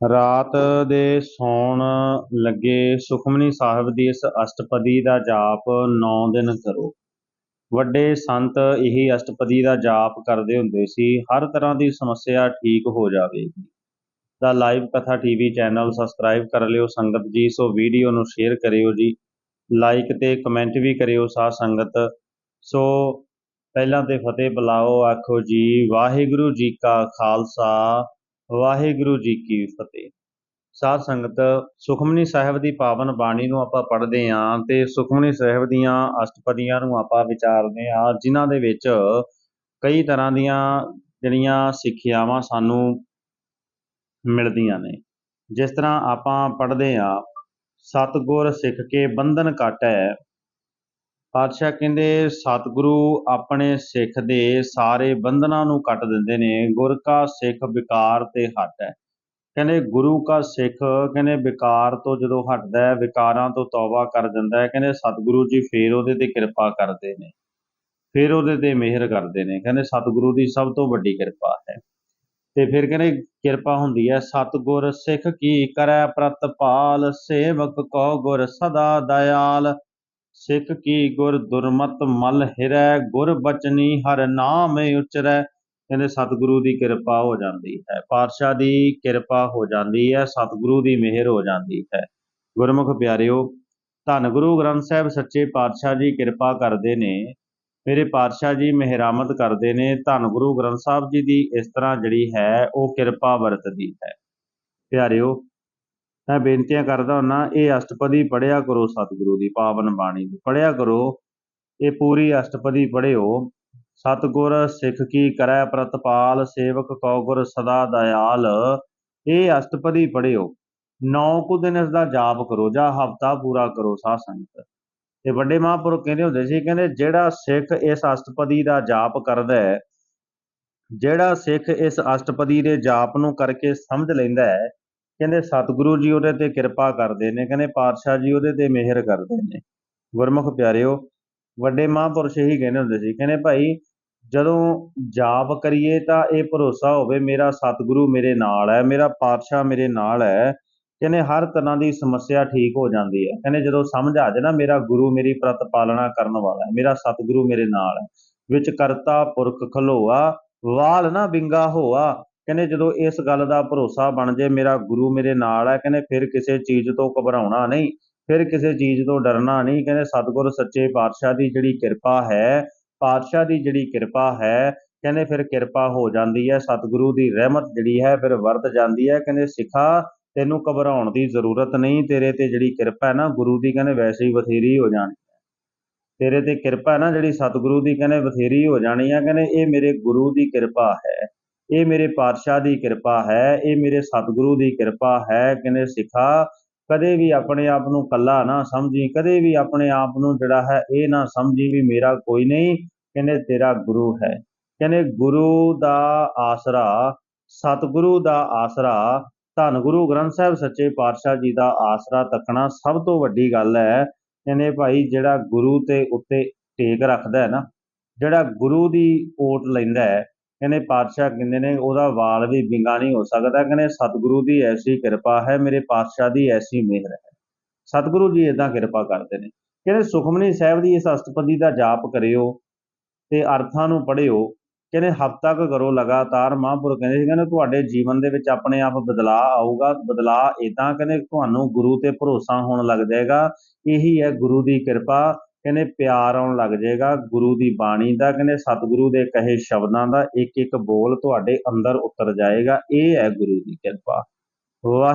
ਰਾਤ ਦੇ ਸੌਣ ਲੱਗੇ ਸੁਖਮਨੀ ਸਾਹਿਬ ਦੀ ਇਸ ਅਸ਼ਟਪਦੀ ਦਾ ਜਾਪ 9 ਦਿਨ ਕਰੋ। ਵੱਡੇ ਸੰਤ ਇਹੀ ਅਸ਼ਟਪਦੀ ਦਾ ਜਾਪ ਕਰਦੇ ਹੁੰਦੇ ਸੀ। ਹਰ ਤਰ੍ਹਾਂ ਦੀ ਸਮੱਸਿਆ ਠੀਕ ਹੋ ਜਾਵੇਗੀ। ਦਾ ਲਾਈਵ ਕਥਾ ਟੀਵੀ ਚੈਨਲ ਸਬਸਕ੍ਰਾਈਬ ਕਰ ਲਿਓ। ਸੰਗਤ ਜੀ, ਸੋ ਵੀਡੀਓ ਨੂੰ ਸ਼ੇਅਰ ਕਰਿਓ ਜੀ। ਲਾਈਕ ਤੇ ਕਮੈਂਟ ਵੀ ਕਰਿਓ ਸਾਧ ਸੰਗਤ। ਸੋ ਪਹਿਲਾਂ ਤੇ ਫਤਿਹ ਬੁਲਾਓ। ਆਖੋ ਜੀ, ਵਾਹਿਗੁਰੂ ਜੀ ਕਾ ਖਾਲਸਾ। ਵਾਹਿਗੁਰੂ ਜੀ ਕੀ ਫਤਿਹ। ਸਾਧ ਸੰਗਤ, ਸੁਖਮਨੀ ਸਾਹਿਬ ਦੀ ਪਾਵਨ ਬਾਣੀ ਨੂੰ ਆਪਾਂ ਪੜ੍ਹਦੇ ਆਂ ਤੇ ਸੁਖਮਨੀ ਸਾਹਿਬ ਦੀਆਂ ਅਸ਼ਟਪਦੀਆਂ ਨੂੰ ਆਪਾਂ ਵਿਚਾਰਦੇ ਆਂ ਜਿਨ੍ਹਾਂ ਦੇ ਵਿੱਚ ਕਈ ਤਰ੍ਹਾਂ ਦੀਆਂ ਜਿਹੜੀਆਂ ਸਿੱਖਿਆਵਾਂ ਸਾਨੂੰ ਮਿਲਦੀਆਂ ਨੇ। ਜਿਸ ਤਰ੍ਹਾਂ ਆਪਾਂ ਪੜ੍ਹਦੇ ਆਂ ਸਤਗੁਰ ਸਿੱਖ ਕੇ ਬੰਧਨ ਕਾਟੈ ਪਾਤਸ਼ਾਹ ਕਹਿੰਦੇ, ਸਤਿਗੁਰੂ ਆਪਣੇ ਸਿੱਖ ਦੇ ਸਾਰੇ ਬੰਧਨਾਂ ਨੂੰ ਕੱਟ ਦਿੰਦੇ ਨੇ, ਗੁਰ ਕਾ ਸਿੱਖ ਵਿਕਾਰ ਤੇ ਹਟ ਹੈ। ਕਹਿੰਦੇ, ਗੁਰੂ ਕਾ ਸਿੱਖ ਕਹਿੰਦੇ, ਵਿਕਾਰ ਤੋਂ ਜਦੋਂ ਹਟਦਾ ਹੈ, ਵਿਕਾਰਾਂ ਤੋਂ ਤੌਬਾ ਕਰ ਦਿੰਦਾ ਹੈ, ਕਹਿੰਦੇ, ਸਤਿਗੁਰੂ ਜੀ ਫੇਰ ਉਹਦੇ ਤੇ ਕਿਰਪਾ ਕਰਦੇ ਨੇ। ਫਿਰ ਉਹਦੇ ਤੇ ਮਿਹਰ ਕਰਦੇ ਨੇ। ਕਹਿੰਦੇ, ਸਤਿਗੁਰੂ ਦੀ ਸਭ ਤੋਂ ਵੱਡੀ ਕਿਰਪਾ ਹੈ। ਤੇ ਫਿਰ ਕਹਿੰਦੇ, ਕਿਰਪਾ ਹੁੰਦੀ ਹੈ, ਸਤਿਗੁਰ ਸਿੱਖ ਕੀ ਕਰੈ ਪ੍ਰਤਪਾਲ, ਸੇਵਕ ਕੋ ਗੁਰ ਸਦਾ ਦਇਆਲ। ਸਿੱਖ ਕੀ ਗੁਰ ਦੁਰਮਤ ਮਲ ਹਿਰੈ, ਗੁਰ ਬਚਨੀ ਹਰ ਨਾਮ ਉਚਰੈ। ਕਹਿੰਦੇ ਸਤਿਗੁਰੂ ਦੀ ਕਿਰਪਾ ਹੋ ਜਾਂਦੀ ਹੈ। ਪਾਤਸ਼ਾਹ ਦੀ ਕਿਰਪਾ ਹੋ ਜਾਂਦੀ ਹੈ, ਸਤਿਗੁਰੂ ਦੀ ਮਿਹਰ ਹੋ ਜਾਂਦੀ ਹੈ। ਗੁਰਮੁਖ ਪਿਆਰਿਓ, ਧੰਨ ਗੁਰੂ ਗ੍ਰੰਥ ਸਾਹਿਬ ਸੱਚੇ ਪਾਤਸ਼ਾਹ ਜੀ ਕਿਰਪਾ ਕਰਦੇ ਨੇ, ਮੇਰੇ ਪਾਤਸ਼ਾਹ ਜੀ ਮਿਹਰਾਮਤ ਕਰਦੇ ਨੇ, ਧੰਨ ਗੁਰੂ ਗ੍ਰੰਥ ਸਾਹਿਬ ਜੀ ਦੀ ਇਸ ਤਰ੍ਹਾਂ ਜਿਹੜੀ ਹੈ, ਉਹ ਕਿਰਪਾ ਵਰਤਦੀ ਹੈ। ਪਿਆਰਿਓ ਮੈਂ ਬੇਨਤੀਆਂ ਕਰਦਾ ਹੁੰਨਾ, ਇਹ ਅਸ਼ਟਪਦੀ ਪੜਿਆ ਕਰੋ ਸਤਿਗੁਰੂ ਦੀ, ਪਾਵਨ ਬਾਣੀ ਦੀ। ਪੜਿਆ ਕਰੋ, ਇਹ ਪੂਰੀ ਅਸ਼ਟਪਦੀ ਪੜਿਓ ਸਤਗੁਰ ਸਿੱਖ ਕੀ ਕਰੈ ਪ੍ਰਤਪਾਲ, ਸੇਵਕ ਕਉ ਗੁਰ ਸਦਾ ਦਇਆਲ। ਇਹ ਅਸ਼ਟਪਦੀ ਪੜਿਓ ਨੌ ਕੁ ਦਿਨ ਇਸ ਦਾ ਜਾਪ ਕਰੋ, ਜਾਂ ਹਫਤਾ ਪੂਰਾ ਕਰੋ ਸਾਧ ਸੰਗਤ। ਤੇ ਵੱਡੇ ਮਹਾਂਪੁਰਖ ਕਹਿੰਦੇ ਹੁੰਦੇ ਸੀ, ਕਹਿੰਦੇ ਜਿਹੜਾ ਸਿੱਖ ਇਸ ਅਸ਼ਟਪਦੀ ਦਾ ਜਾਪ ਕਰਦਾ ਹੈ, ਜਿਹੜਾ ਸਿੱਖ ਇਸ ਅਸ਼ਟਪਦੀ ਦੇ ਜਾਪ ਨੂੰ ਕਰਕੇ ਸਮਝ ਲੈਂਦਾ ਹੈ ਕਹਿੰਦੇ ਸਤਿਗੁਰੂ ਜੀ ਉਹਦੇ ਤੇ ਕਿਰਪਾ ਕਰਦੇ ਨੇ, ਕਹਿੰਦੇ ਪਾਤਸ਼ਾਹ ਜੀ ਉਹਦੇ ਤੇ ਮਿਹਰ ਕਰਦੇ ਨੇ। ਗੁਰਮੁਖ ਪਿਆਰਿਓ, ਵੱਡੇ ਮਹਾਂਪੁਰਸ਼ ਇਹੀ ਕਹਿੰਦੇ ਹੁੰਦੇ ਸੀ, ਕਹਿੰਦੇ ਭਾਈ ਜਦੋਂ ਜਾਪ ਕਰੀਏ ਤਾਂ ਇਹ ਭਰੋਸਾ ਹੋਵੇ ਮੇਰਾ ਸਤਿਗੁਰੂ ਮੇਰੇ ਨਾਲ ਹੈ, ਮੇਰਾ ਪਾਤਸ਼ਾਹ ਮੇਰੇ ਨਾਲ ਹੈ। ਕਹਿੰਦੇ ਹਰ ਤਰ੍ਹਾਂ ਦੀ ਸਮੱਸਿਆ ਠੀਕ ਹੋ ਜਾਂਦੀ ਹੈ। ਕਹਿੰਦੇ ਜਦੋਂ ਸਮਝ ਆ ਜਾਏ ਨਾ ਮੇਰਾ ਗੁਰੂ ਮੇਰੀ ਪ੍ਰਤਪਾਲਣਾ ਕਰਨ ਵਾਲਾ ਹੈ, ਮੇਰਾ ਸਤਿਗੁਰੂ ਮੇਰੇ ਨਾਲ ਹੈ। ਵਿੱਚ ਕਰਤਾ ਪੁਰਖ ਖਲੋਆ, ਵਾਲ ਨਾ ਬਿੰਗਾ ਹੋਆ ਕਹਿੰਦੇ ਜਦੋਂ ਇਸ ਗੱਲ ਦਾ ਭਰੋਸਾ ਬਣ ਜੇ, ਮੇਰਾ ਗੁਰੂ ਮੇਰੇ ਨਾਲ ਹੈ, ਕਹਿੰਦੇ ਫਿਰ ਕਿਸੇ ਚੀਜ਼ ਤੋਂ ਘਬਰਾਉਣਾ ਨਹੀਂ, ਫਿਰ ਕਿਸੇ ਚੀਜ਼ ਤੋਂ ਡਰਨਾ ਨਹੀਂ, ਕਹਿੰਦੇ ਸਤਿਗੁਰ ਸੱਚੇ ਪਾਤਸ਼ਾਹ ਦੀ ਜਿਹੜੀ ਕਿਰਪਾ ਹੈ, ਪਾਤਸ਼ਾਹ ਦੀ ਜਿਹੜੀ ਕਿਰਪਾ ਹੈ, ਕਹਿੰਦੇ ਫਿਰ ਕਿਰਪਾ ਹੋ ਜਾਂਦੀ ਹੈ, ਸਤਿਗੁਰੂ ਦੀ ਰਹਿਮਤ ਜਿਹੜੀ ਹੈ ਫਿਰ ਵਰਤ ਜਾਂਦੀ ਹੈ, ਕਹਿੰਦੇ ਸਿੱਖਾ ਤੈਨੂੰ ਘਬਰਾਉਣ ਦੀ ਜ਼ਰੂਰਤ ਨਹੀਂ, ਤੇਰੇ ਤੇ ਜਿਹੜੀ ਕਿਰਪਾ ਹੈ ਨਾ, ਗੁਰੂ ਦੀ ਕਹਿੰਦੇ ਵੈਸੇ ਹੀ ਬਥੇਰੀ ਹੋ ਜਾਣੀ ਤੇਰੇ ਤੇ ਕਿਰਪਾ ਹੈ ਨਾ ਜਿਹੜੀ ਸਤਿਗੁਰੂ ਦੀ ਕਹਿੰਦੇ ਬਥੇਰੀ ਹੋ ਜਾਣੀ ਆ ਕਹਿੰਦੇ ਇਹ ਮੇਰੇ ਗੁਰੂ ਦੀ ਕਿਰਪਾ ਹੈ। ਇਹ ਮੇਰੇ ਪਾਤਸ਼ਾਹ ਦੀ ਕਿਰਪਾ ਹੈ, ਇਹ ਮੇਰੇ ਸਤਿਗੁਰੂ ਦੀ ਕਿਰਪਾ ਹੈ, ਕਹਿੰਦੇ ਸਿੱਖਾ, ਕਦੇ ਵੀ ਆਪਣੇ ਆਪ ਨੂੰ ਕੱਲਾ ਨਾ ਸਮਝੀ, ਕਦੇ ਵੀ ਆਪਣੇ ਆਪ ਨੂੰ ਜਿਹੜਾ ਹੈ ਇਹ ਨਾ ਸਮਝੀ ਵੀ ਮੇਰਾ ਕੋਈ ਨਹੀਂ, ਕਹਿੰਦੇ ਤੇਰਾ ਗੁਰੂ ਹੈ। ਕਹਿੰਦੇ ਗੁਰੂ ਦਾ ਆਸਰਾ, ਸਤਿਗੁਰੂ ਦਾ ਆਸਰਾ, ਧੰਨ ਗੁਰੂ ਗ੍ਰੰਥ ਸਾਹਿਬ ਸੱਚੇ ਪਾਤਸ਼ਾਹ ਜੀ ਦਾ ਆਸਰਾ ਤੱਕਣਾ ਸਭ ਤੋਂ ਵੱਡੀ ਗੱਲ ਹੈ। ਕਹਿੰਦੇ ਭਾਈ ਜਿਹੜਾ ਗੁਰੂ ਤੇ ਉੱਤੇ ਟੇਕ ਰੱਖਦਾ ਹੈ ਨਾ, ਜਿਹੜਾ ਗੁਰੂ ਦੀ ਓਟ ਲੈਂਦਾ ਹੈ ਕਹਿੰਦੇ ਪਾਤਸ਼ਾਹ ਕਹਿੰਦੇ ਨੇ, ਉਹਦਾ ਵਾਲ ਵੀ ਬਿੰਗਾ ਨਹੀਂ ਹੋ ਸਕਦਾ। ਕਹਿੰਦੇ ਸਤਿਗੁਰੂ ਦੀ ਐਸੀ ਕਿਰਪਾ ਹੈ, ਮੇਰੇ ਪਾਤਸ਼ਾਹ ਦੀ ਐਸੀ ਮਿਹਰ ਹੈ। ਸਤਿਗੁਰੂ ਜੀ ਇਦਾਂ ਕਿਰਪਾ ਕਰਦੇ ਨੇ। ਕਹਿੰਦੇ ਸੁਖਮਨੀ ਸਾਹਿਬ ਦੀ ਇਸ ਅਸ਼ਟਪਦੀ ਦਾ ਜਾਪ ਕਰਿਓ ਤੇ ਅਰਥਾਂ ਨੂੰ ਪੜ੍ਹਿਓ। ਕਹਿੰਦੇ ਹਫ਼ਤਾ ਕੁ ਕਰੋ ਲਗਾਤਾਰ। ਮਹਾਂਪੁਰ ਕਹਿੰਦੇ ਸੀ, ਕਹਿੰਦੇ ਤੁਹਾਡੇ ਜੀਵਨ ਦੇ ਵਿੱਚ ਆਪਣੇ ਆਪ ਬਦਲਾਅ ਆਊਗਾ। ਬਦਲਾਅ ਇਦਾਂ ਕਹਿੰਦੇ ਤੁਹਾਨੂੰ ਗੁਰੂ ਤੇ ਭਰੋਸਾ ਹੋਣ ਲੱਗ ਜਾਏਗਾ। ਇਹੀ ਹੈ ਗੁਰੂ ਦੀ ਕਿਰਪਾ। ਕਹਿੰਦੇ ਪਿਆਰ ਆਉਣ ਲੱਗ ਜਾਏਗਾ, ਗੁਰੂ ਦੀ ਬਾਣੀ ਦਾ ਕਹਿੰਦੇ ਸਤਿਗੁਰੂ ਦੇ ਕਹੇ ਸ਼ਬਦਾਂ ਦਾ ਇੱਕ ਇੱਕ ਬੋਲ ਤੁਹਾਡੇ ਅੰਦਰ ਉਤਰ ਜਾਏਗਾ, ਇਹ ਹੈ ਗੁਰੂ ਦੀ ਕਿਰਪਾ। ਵਾਹਿ